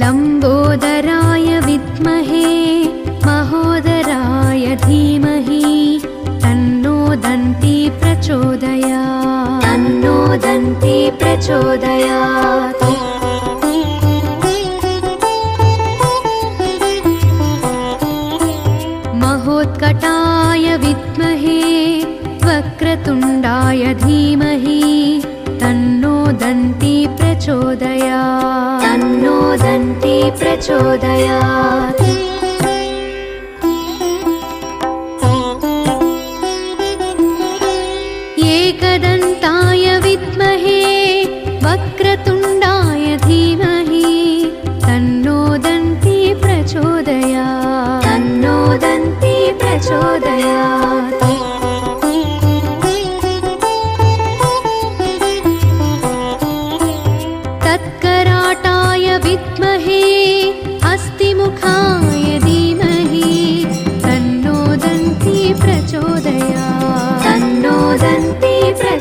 लम्बोदराय विद्महे महोदराय धीमहि तन्नो दन्ती प्रचोदयात् तन्नो दन्ती प्रचोदयात् महोत्कटाय विद्महे वक्रतुण्डाय धीमहि तन्नो दन्ती प्रचोदयात्। तन्नो दन्ती प्रचोदयात्। एकदन्ताय विद्महे वक्रतुण्डाय धीमहि तन्नो दन्ती प्रचोदयात्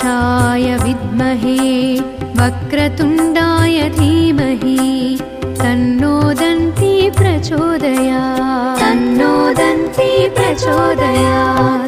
तत्पुरुषाय विद्महे वक्रतुण्डाय धीमहि तन्नो दन्ती प्रचोदयात्। तन्नो दन्ती प्रचोदयात्